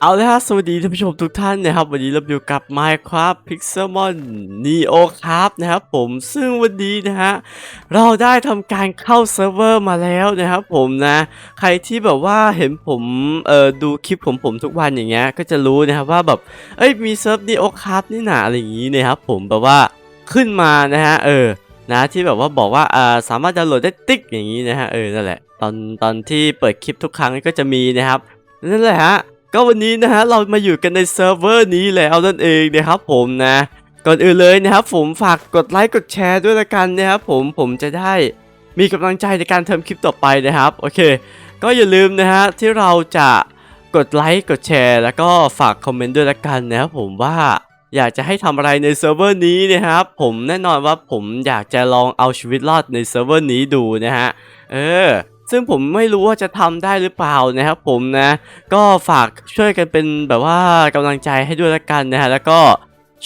เอาลยฮะสวัสดีท่านผู้ชมทุกท่านนะครับ วันนี้เราอยู่กับ Minecraft Pixelmon Neo ครับนะครับผมซึ่งวันนี้นะฮะเราได้ทำการเข้าเซิร์ฟเวอร์มาแล้วนะครับผมนะใครที่แบบว่าเห็นผมเอ่อดูคลิปของผมทุกวันอย่างเงี้ยก็จะรู้นะครับว่าแบบเอ้ยมีเซิร์ฟ Neo ครับนี่หนาอะไรอย่างงี้นะครับผมแบบว่าขึ้นมานะฮะเออนะที่แบบว่าบอกว่าอ่าสามารถดาวน์โหลดได้ติ๊กอย่างนี้นะฮะเออนั่นแหละตอนตอนที่เปิดคลิปทุกครั้งก็จะมีนะครับนั่นแหละฮะ ก็วันนี้นะฮะเรามาอยู่กันในเซิร์ฟเวอร์นี้แล้วนั่นเองนะครับผมนะ ก่อนอื่นเลยนะครับผมฝากกดไลค์กดแชร์ด้วยละกันนะครับผมผมจะได้มีกำลังใจในการทำคลิปต่อไปนะครับโอเค ก็อย่าลืมนะฮะที่เราจะกดไลค์กดแชร์แล้วก็ฝากคอมเมนต์ด้วยละกันนะครับผมว่าอยากจะให้ทำอะไรในเซิร์ฟเวอร์นี้นะครับผมแน่นอนว่าผมอยากจะลองเอาชีวิตรอดในเซิร์ฟเวอร์นี้ดูนะฮะเออ ซึ่งผมไม่รู้ว่าจะทำได้หรือเปล่านะครับผมนะ ก็ฝากช่วยกันเป็นแบบว่ากำลังใจให้ด้วยละกันนะฮะแล้วก็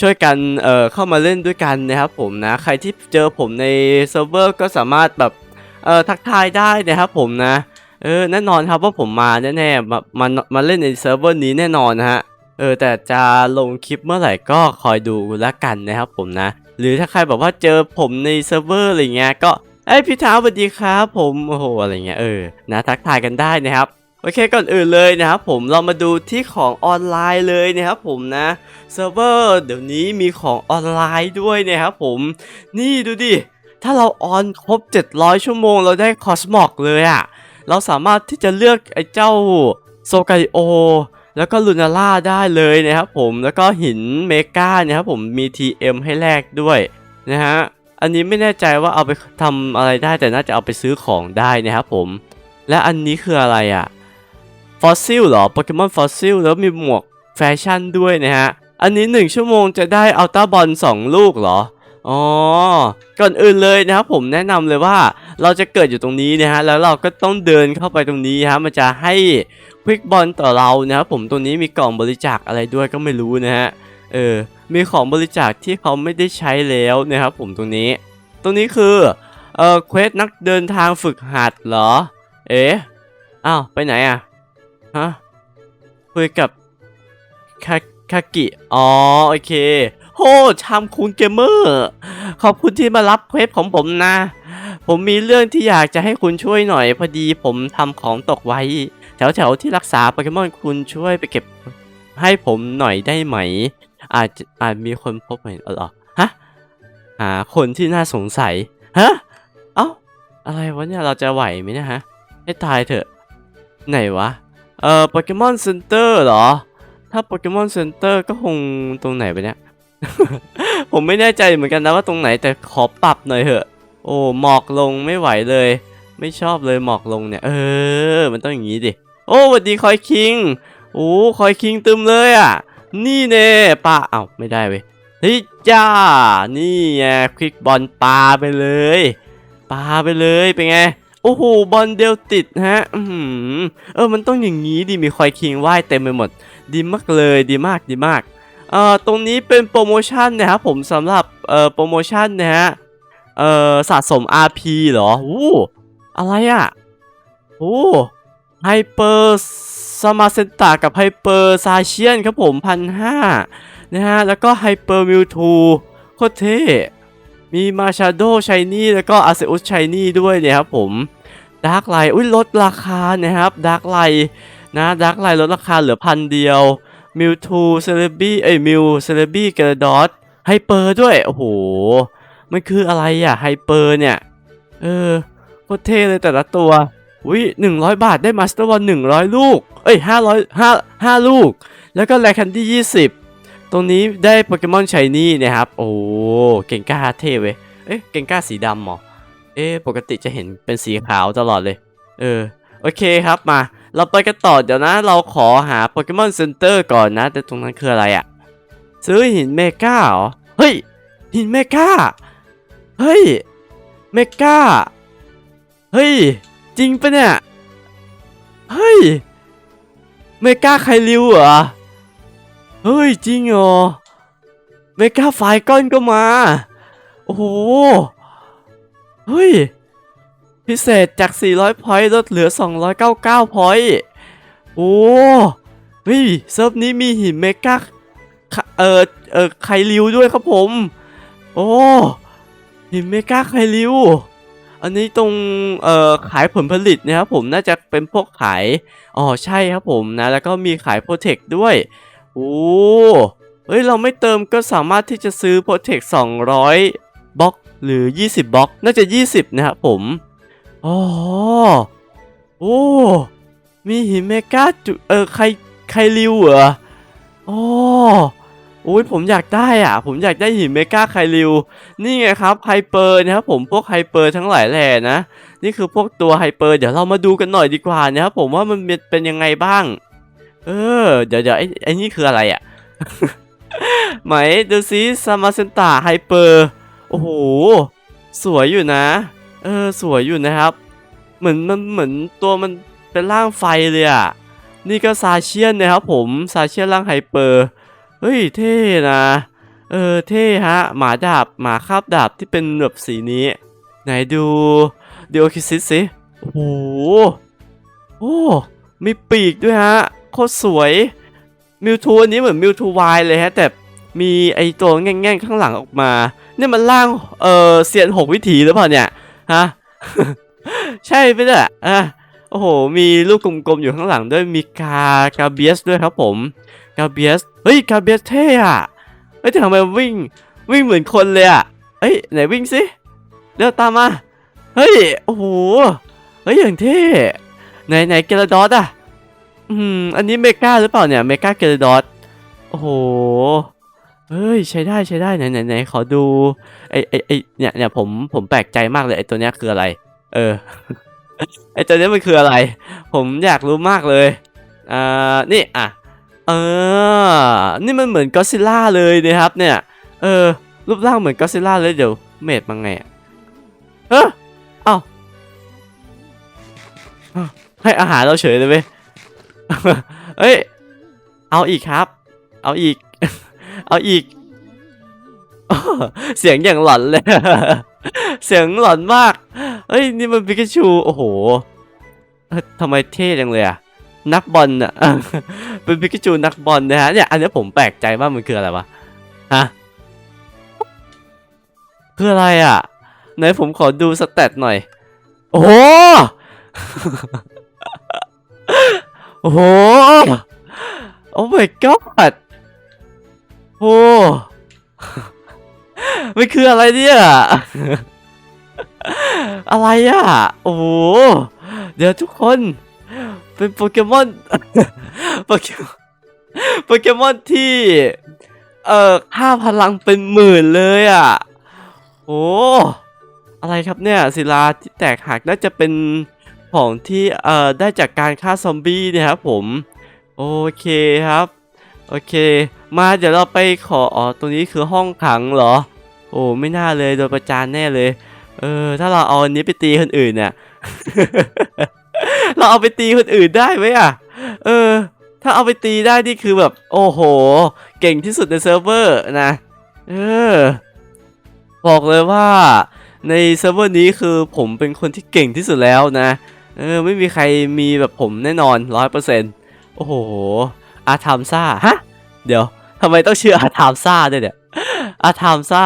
ช่วยกันเอ่อเข้ามาเล่นด้วยกันนะครับผมนะ ใครที่เจอผมในเซิร์ฟเวอร์ก็สามารถแบบเอ่อทักทายได้นะครับผมนะเออแน่นอนครับว่าผมมาแน่ๆมามามาเล่นในเซิร์ฟเวอร์นี้แน่นอนนะฮะเออแต่จะลงคลิปเมื่อไหร่ก็คอยดูแลกันนะครับผมนะ หรือถ้าใครแบบว่าเจอผมในเซิร์ฟเวอร์อะไรเงี้ยก็ เอ้ยพี่เท้าสวัสดีครับ ผมโอ้โหอะไรเงี้ยเออนะทักทายกันได้นะครับโอเคก่อนอื่นเลยนะครับผมเรามาดูที่ของออนไลน์เลยนะครับผมนะเซิร์ฟเวอร์เดี๋ยวนี้มีของออนไลน์ด้วยนะครับผมนี่ดูดิถ้าเราออนครบ 700 ชั่วโมง เราได้คอสมอกเลยอะเราสามารถที่จะเลือกไอ้เจ้าโซไกโอแล้วก็ลูนาร่าได้เลยนะครับผมแล้วก็หินเมกาเนี่ยครับผมมี TM ให้แลกด้วยนะฮะ อันนี้ไม่แน่ใจว่าเอาไปทำอะไรได้แต่น่าจะเอาไปซื้อของได้นะครับผม และอันนี้คืออะไรอะฟอสซิลเหรอโปเกมอนฟอสซิลแล้วมีหมวกแฟชั่นด้วยนะฮะ อันนี้ 1 ชั่วโมงจะได้อัลต้าบอล2ลูกเหรออ๋อ ก่อนอื่นเลยนะครับผมแนะนำเลยว่าเราจะเกิดอยู่ตรงนี้นะฮะ แล้วเราก็ต้องเดินเข้าไปตรงนี้ฮะ มันจะให้ควิกบอลต่อเรานะครับผมตัวนี้มีกล่องบริจาคอะไรด้วยก็ไม่รู้นะฮะ เออ มีของบริจาคที่เขาไม่ได้ใช้แล้วนะครับผมตรงนี้ ตรงนี้คือเอ่อเควสนักเดินทางฝึกหัดเหรอ เอ๊ะอ้าวไปไหนอะฮะคุยกับคาคากิอ๋อโอเคโหชามคูณเกมเมอร์ขอบคุณที่มารับเควสของผมนะ ผมมีเรื่องที่อยากจะให้คุณช่วยหน่อย พอดีผมทำของตกไว้ แถวๆที่รักษาโปเกมอนคุณช่วยไปเก็บให้ผมหน่อยได้ไหม อาจอาจมีคนพบเห็นเหรอฮะหาคนที่น่าสงสัยฮะเอ้าอะไรวะเนี่ยเราจะไหวไหมเนะฮะให้ตายเถอะ ไหนวะเอ่อโปเกมอนเซ็นเตอร์เหรอ ถ้าโปเกมอนเซ็นเตอร์ก็คงตรงไหนไปเนี่ย ผมไม่แน่ใจเหมือนกันนะว่าตรงไหนแต่ขอปรับหน่อยเถอะ โอ้หมอกลงไม่ไหวเลย ไม่ชอบเลยหมอกลงเนี่ย เออ มันต้องอย่างนี้ดิ โอ้สวัสดีคอยคิง โอ้คอยคิงตึมเลยอะ นี่เน่ปาเอ้าไม่ได้เว้ยเฮ้ยจ้า นี่ไงควิกบอลปาไปเลยปาไปเลยเป็นไงโอ้โหบอลเดียวติดฮะอืเออมันต้องอย่างนี้ดิมีคอยคิงว่ายเต็มไปหมด ดีมากเลยดีมากดีมากเอ่อตรงนี้เป็นโปรโมชั่นนะครับผมสำหรับเอ่อโปรโมชั่นนะฮะเอ่อสะสม RP เหรออู้อะไรอะโอ้ไฮเปอร์ สมาเซนตากับไฮเปอร์ซาเชียนครับผมพันห้านะฮะ แล้วก็ไฮเปอร์มิวทูโคตรเท่ มีมาชาโดชายนี่แล้วก็อาเซอุสชายนี่ด้วยเนี่ยครับผมดาร์กไลท์อุ้ยลดราคานะครับดาร์กไลท์นะดาร์กไลท์ลดราคาเหลือพันเดียวมิวทูเซเลบี้เอ้ยมิวเซเลบี้เกรดอสไฮเปอร์ด้วย โอ้โห มันคืออะไรอะไฮเปอร์เนี่ย เออโคตรเท่เลยแต่ละตัว อุ้ยหนึ่งร้อยบาทได้มาสเตอร์บอลหนึ่งร้อยลูก เอ้ยห้าร้อยห้าห้าลูก แล้วก็แลคันดี้ยี่สิบตรงนี้ได้โปเกมอนชายนี่นะครับ โอ้เก่งก้าเท่เว้ย เอ๊ะเก่งก้าสีดำเหรอ เอ๊ะปกติจะเห็นเป็นสีขาวตลอดเลย เออ โอเคครับมา เราไปกันต่อเดี๋ยวนะ เราขอหาโปเกมอนเซ็นเตอร์ก่อนนะ แต่ตรงนั้นคืออะไรอะซื้อหินเมกาเหรอ เฮ้ย หินเมกาเฮ้ย เมกาเฮ้ย จริงปะเนี่ย เฮ้ย เมกาไคลิวเหรอ เฮ้ย จริงเหรอ เมกาไฟก้อนก็มา โอ้โห เฮ้ย พิเศษจาก 400 พอยต์ลดเหลือ 299 พอยต์โอ้เเฮ้ยเซิร์ฟนี้มีหินเมกาเออเออไคริวด้วยครับผม โอ้หินเมกาไคริว อันนี้ตรงเอ่อขายผลผลิตนะครับผมน่าจะเป็นพวกขายอ๋อใช่ครับผมนะแล้วก็มีขายโปรเทคด้วยโอ้เฮ้ยเราไม่เติมก็สามารถที่จะซื้อโปรเทค200บล็อกหรือ 20บล็อกน่าจะ 20 นะครับผมอ๋อโอ้มีหินเมกาจุเออใครใครริวเหรออ๋อ อ้ยผมอยากได้อะ ผมอยากได้หินเมกาไคริว นี่ไงครับไฮเปอร์นะครับผมพวกไฮเปอร์ทั้งหลายแหล่นะ นี่คือพวกตัวไฮเปอร์เดี๋ยวเรามาดูกันหน่อยดีกว่านะครับผมว่ามันเป็นเป็นยังไงบ้าง เออ เดี๋ยวเดี๋ยวไอ้ไอ้นี่คืออะไรอะไหมดูซิซามาเซนตาไฮเปอร์โอ้โห สวยอยู่นะ เออ สวยอยู่นะครับ เหมือนมันเหมือนตัวมันเป็นร่างไฟเลยอะ นี่ก็ซาเชียนนะครับผมซาเชียนร่างไฮเปอร์ เฮ้ยเท่นะ เออเท่ฮะ หมาดาบหมาคาบดาบที่เป็นแบบสีนี้ ไหนดูเดียวคิซิสสิ โอ้โหโอ้มีปีกด้วยฮะ โคตรสวย มิวทูอันนี้เหมือนมิวทูวายเลยฮะ แต่มีไอตัวแง่งๆข้างหลังออกมา เนี่ยมันร่าง เออเซียนหกวิถีหรือเปล่าเนี่ย ฮะ ใช่ไหมเนี่ยอะโอ้โห มีลูกกลมๆอยู่ข้างหลังด้วย มีกากาเบียสด้วยครับผม กาเบียส ฮ้ยกาเบียสเท่อะเฮ้ยแต่ทำไมวิ่งวิ่งเหมือนคนเลยอะเอ้ยไหนวิ่งสิเร็วตามมา เฮ้ยโอ้โหเฮ้ยอย่างเท่ไหนไหนเกลดอสอะอืมอันนี้เมกาหรือเปล่าเนี่ยเมกาเกลดอสโอ้โหเฮ้ยใช้ได้ใช้ได้ไหนไหนไหนขอดูไอไอไอเนี่ยเนี่ยผมผมแปลกใจมากเลยไอตัวเนี้ยคืออะไร เออไอตัวเนี้ยมันคืออะไร ผมอยากรู้มากเลยอ่านี่อะ เออ นี่มันเหมือนก็ซิลล่าเลยนะครับเนี่ย เออ รูปร่างเหมือนก็ซิลล่าเลยเดี๋ยวเมดมาไงอะเออเอ้าเอ้าให้อาหารเราเฉยเลยเว้ยเอ้ย เอาอีกครับ เอาอีก เอาอีก เสียงอย่างหลอนเลย เสียงหลอนมากเฮ้ย นี่มันปิกาชู โอ้โหทำไมเท่จังเลยอะ นักบอลอะเป็นพิกาจูนักบอลนะฮะเนี่ยอันนี้ผมแปลกใจมามันคืออะไรวะฮะคืออะไรอะไหนผมขอดูสเตตหน่อย โอ้โหโอ้โหโอ้ my god โอ้ไมันคืออะไรเนี่ยอะไรอะ โอ้เดี๋ยวทุกคน เป็นโปเกมอนโปเกมอนโปเกมอนที่ เอ่อค่าพลังเป็นหมื่นเลยอะ โอ้อะไรครับเนี่ยศิลาที่แตกหักน่าจะเป็นของที่เอ่อได้จากการฆ่าซอมบี้เนะครับผม โอเคครับ โอเค มาเดี๋ยวเราไปขออ๋อตรงนี้คือห้องขังเหรอ โอ้ไม่น่าเลยโดนประจานแน่เลย เออ ถ้าเราเอาอันนี้ไปตีคนอื่นเนี่ย เราเอาไปตีคนอื่นได้ไหมอะ เออ ถ้าเอาไปตีได้นี่คือแบบ โอ้โห เก่งที่สุดในเซิร์ฟเวอร์นะ เออ บอกเลยว่า ในเซิร์ฟเวอร์นี้คือผมเป็นคนที่เก่งที่สุดแล้วนะ เออ ไม่มีใครมีแบบผมแน่นอนร้อยเปอร์เซ็นต์โอ้โห อาทามซ่า ฮะ เดี๋ยวทำไมต้องชื่ออาทามซ่าด้วยเนี่ย อาทามซ่า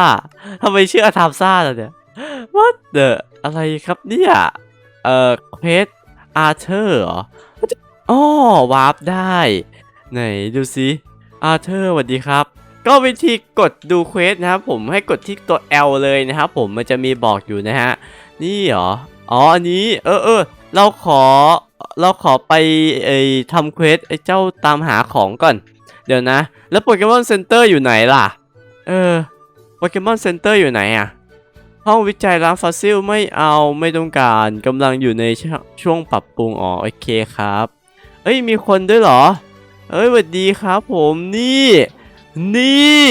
ทำไมชื่ออาทามซ่าล่ะเนี่ย what the อะไรครับเนี่ย เอ่อ เควส อาร์เธอร์เหรออ๋อวาร์ปได้ ไหนดูสิอาร์เธอร์สวัสดีครับ ก็วิธีกดดูเควสนะครับผมให้กดที่ตัว L เลยนะครับผมมันจะมีบอกอยู่นะฮะ นี่เหรอ อ๋อ อันนี้ เออเออเราขอเราขอไปไอ้ทำเควสไอ้เจ้าตามหาของก่อน เดี๋ยวนะ แล้วโปเกมอนเซ็นเตอร์อยู่ไหนล่ะ เออโปเกมอนเซ็นเตอร์อยู่ไหนอะ ห้องวิจัยล้างฟอสซิลไม่เอาไม่ต้องการกำลังอยู่ในชช่วงปรับปรุงอ๋อโอเคครับ เอ้ยมีคนด้วยเหรอ เอ้ยสวัสดีครับผมนี่ นี่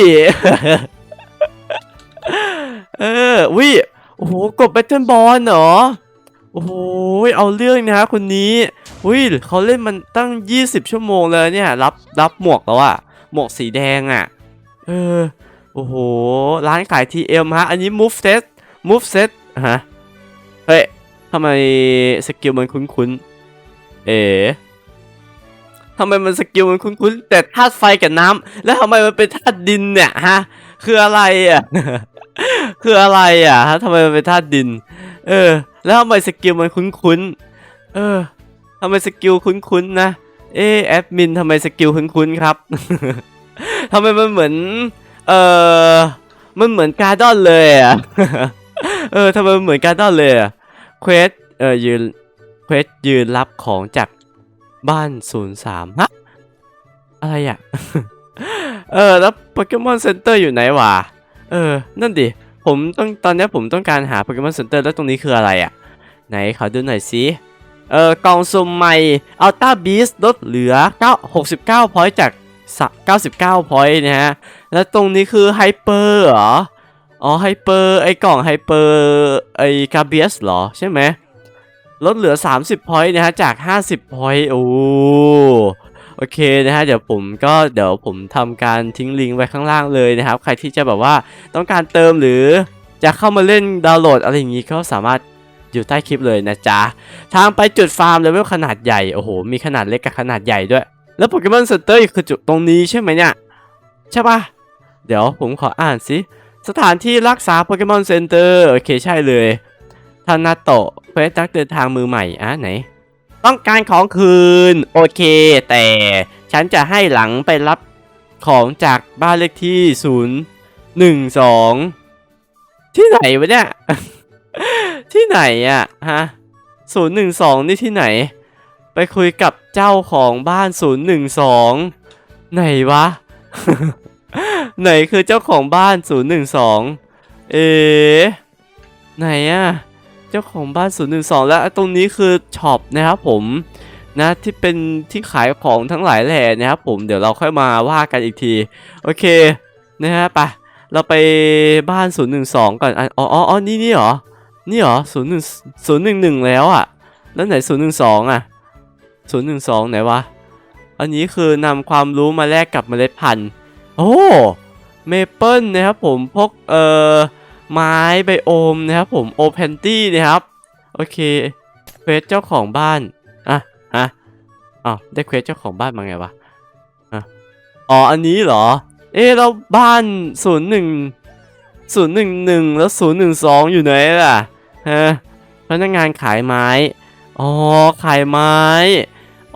เออวิโอ้โหกดแบทเทิลบอลเหรอ โอ้โหเอาเรื่องนะคนนี้อุ้ยเขาเล่นมันตั้ง 20 ชั่วโมงเลยเนี่ย รับรับหมวกแล้วอะหมวกสีแดงอะเออโอ้โห ร้านขาย TM ฮะ อันนี้ move set move set ฮะ เฮ้ยทำไมสกิลมันคุ้นๆ เอ๋ททำไมมันสกิลมันคุ้นๆ แต่ธาตุไฟกับน้ำแล้วทำไมมันเป็นธาตุดินเนี่ยฮะ คืออะไรอะ คืออะไรอะฮะทำไมมันเป็นธาตุดิน เออ แล้วทำไมสกิลมันคุ้นๆ เออทำไมสกิลคุ้นๆนะ เออแอดมินทำไมสกิลคุ้นๆ ครับทำไมมันเหมือน เออมันเหมือนการ์ดอนเลยอะ เออทำไมมันเหมือนการ์ดอนเลยอะเควสเออยืนเควสยืนรับของจากบ้านศูนย์สามฮะอะไรอะเออแล้วโปเกมอนเซ็นเตอร์อยู่ไหนวะเออ นั่นดิ ผมต้องตอนนี้ผมต้องการหาโปเกมอนเซ็นเตอร์แล้วตรงนี้คืออะไรอะ ไหนขอดูหน่อยสิเออกล่องสุ่มใหม่อัลต้าบีสลดเหลือ9 69พอยต์จากสะ99พอยต์นะฮะ แล้วตรงนี้คือไฮเปอร์เหรอ อ๋อไฮเปอร์ไอกล่องไฮเปอร์ไอกาเบียสเหรอใช่ไหมลดเหลือ 30 พอยต์นะฮะจาก 50 พอยต์โอ้โอเคนะฮะเดี๋ยวผมก็เดี๋ยวผมทำการทิ้งลิงก์ไว้ข้างล่างเลยนะครับ ใครที่จะแบบว่าต้องการเติมหรือจะเข้ามาเล่นดาวน์โหลดอะไรอย่างนี้ก็สามารถอยู่ใต้คลิปเลยนะจ๊ะ ทางไปจุดฟาร์มเลเวลขนาดใหญ่ โอ้โห มีขนาดเล็กกับขนาดใหญ่ด้วย แล้วโปเกมอนเซ็นเตอร์คือจุดตรงนี้ใช่ไหมเนี่ย ใช่ปะเดี๋ยวผมขออ่านสิ สถานที่รักษาโปเกมอนเซ็นเตอร์โอเคใช่เลยทานาโตะเควสนักเดินทางมือใหม่อะไหน ต้องการของคืน โอเค แต่ฉันจะให้หลังไปรับของจากบ้านเลขที่0 1 2ที่ไหนวะเนี่ย ที่ไหนอะฮะ012นี่ที่ไหน ไปคุยกับเจ้าของบ้าน012ไหนวะ ไหนคือเจ้าของบ้าน 012 เอ๋ไหนอะเจ้าของบ้าน 012 แล้วตรงนี้คือช็อปนะครับผมนะที่เป็นที่ขายของทั้งหลายแหล่นะครับผมเดี๋ยวเราค่อยมาว่ากันอีกที โอเคนะฮะไปเราไปบ้าน 012 ก่อนอะอ๋ออ๋ออ๋อนี่นี่เหรอ นี่เหรอ01 011 แล้วอะแล้วไหน 012อะ012 ไหนวะ อันนี้คือนำความรู้มาแลกกับเมล็ดพันธุ์ โอ้เมเปิลนะครับผมพวกเอ่อไม้ไบโอมนะครับผมโอเพนตี้นะครับโอเคเควสเจ้าของบ้านอะฮะอ้าวได้เควสเจ้าของบ้านมาไงวะอ๋ออันนี้เหรอ เอ๊ะแล้วบ้าน01 011แล้ว012อยู่ไหนล่ะฮะพนักงานขายไม้อ๋อขายไม้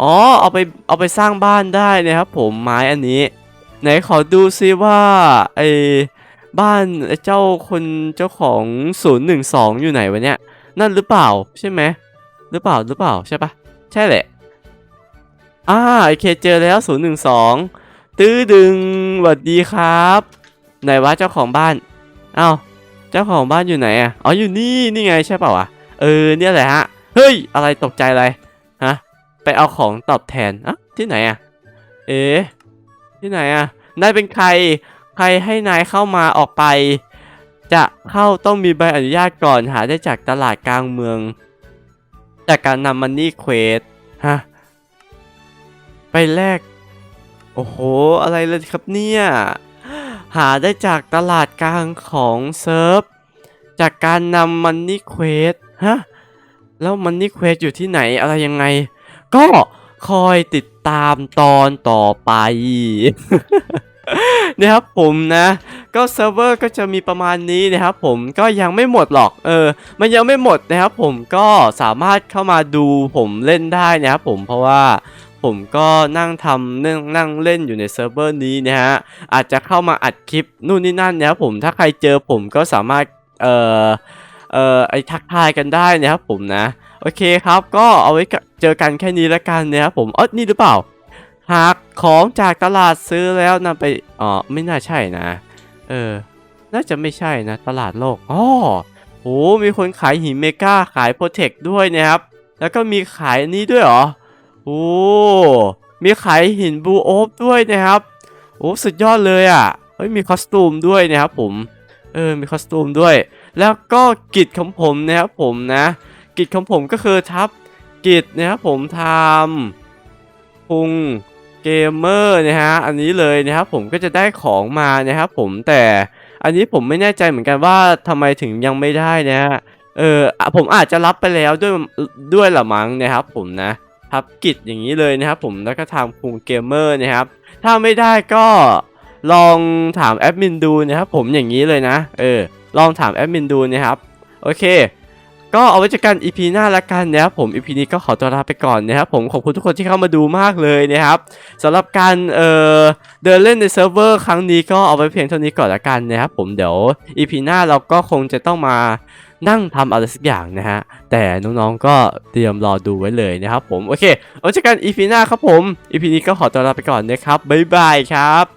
อ๋อเอาไปเอาไปสร้างบ้านได้นะครับผมไม้อันนี้ ไหนขอดูซิว่าไอ้บ้านไอ้เจ้าคนเจ้าของ 012 อยู่ไหนวะเนี่ย นั่นหรือเปล่าใช่ไหมหรือเปล่าหรือเปล่าใช่ปะใช่แหละอ่าโอเคเจอแล้ว 012 ตื้อดึงสวัสดีครับ ไหนวะเจ้าของบ้านเอ้าเจ้าของบ้านอยู่ไหนอะอ๋ออยู่นี่นี่ไงใช่เปล่าวะเออเนี่ยแหละฮะเฮ้ยอะไรตกใจอะไรฮะไปเอาของตอบแทนอะที่ไหนอะเอ๊ะ ที่ไหนอะนายเป็นใคร ใครให้นายเข้ามาออกไป จะเข้าต้องมีใบอนุญาตก่อนหาได้จากตลาดกลางเมือง จากการนำมันนี่เควสฮะ ไปแลกโอ้โห อะไรเลยครับเนี่ย หาได้จากตลาดกลางของเซิร์ฟ จากการนำมันนี่เควสฮะ แล้วมันนี่เควสอยู่ที่ไหนอะไรยังไง ก็ คอยติดตามตอนต่อไป นะครับผมนะ ก็เซิร์ฟเวอร์ก็จะมีประมาณนี้นะครับผมก็ยังไม่หมดหรอกเออ มันยังไม่หมดนะครับผมก็สามารถเข้ามาดูผมเล่นได้นะครับผมเพราะว่าผมก็นั่งทำนั่งนั่งเล่นอยู่ในเซิร์ฟเวอร์นี้นะฮะอาจจะเข้ามาอัดคลิปนู่นนี่นั่นนะครับผมถ้าใครเจอผมก็สามารถเอ่อเอ่อไอทักทายกันได้นะครับผมนะ โอเคครับ ก็เอาไว้เจอกันแค่นี้แล้วกันนะครับผมเออนี่หรือเปล่า หากของจากตลาดซื้อแล้วนำไปอ๋อไม่น่าใช่นะ เออ น่าจะไม่ใช่นะ ตลาดโลกอ๋อโหมีคนขายหินเมกาขายโปรเทคด้วยนะครับ แล้วก็มีขายนี้ด้วยเหรอโอ้มีขายหินบูโอฟด้วยนะครับโอ้สุดยอดเลยอะเฮ้ยมีคอสตูมด้วยนะครับผมเออมีคอสตูมด้วย แล้วก็กิจของผมนะครับผมนะ กิจของผมก็คือทับกิจนะครับผมทำพุงเกมเมอร์นะฮะอันนี้เลยนะครับผมก็จะได้ของมานะครับผมแต่อันนี้ผมไม่แน่ใจเหมือนกันว่าทำไมถึงยังไม่ได้นะฮะเออผมอาจจะรับไปแล้วด้วยด้วยละมั้งนะครับผมนะทับกิจอย่างนี้เลยนะครับผมแล้วก็ทางพุงเกมเมอร์นะครับถ้าไม่ได้ก็ลองถามแอดมินดูนะครับผมอย่างนี้เลยนะเออลองถามแอดมินดูนะครับโอเค ก็เอาไว้เจอกัน EP หน้าละกันนะครับผม EP นี้ก็ขอตัวลาไปก่อนนะครับผมขอบคุณทุกคนที่เข้ามาดูมากเลยนะครับสำหรับการเอ่อเดินเล่นในเซิร์ฟเวอร์ครั้งนี้ก็เอาไว้เพียงเท่านี้ก่อนละกันนะครับผมเดี๋ยว EP หน้าเราก็คงจะต้องมานั่งทำอะไรสักอย่างนะฮะ แต่น้องๆก็เตรียมรอดูไว้เลยนะครับผม โอเคเอาไว้เจอกัน EP หน้าครับผม EP นี้ก็ขอตัวลาไปก่อนนะครับบ๊ายบายครับ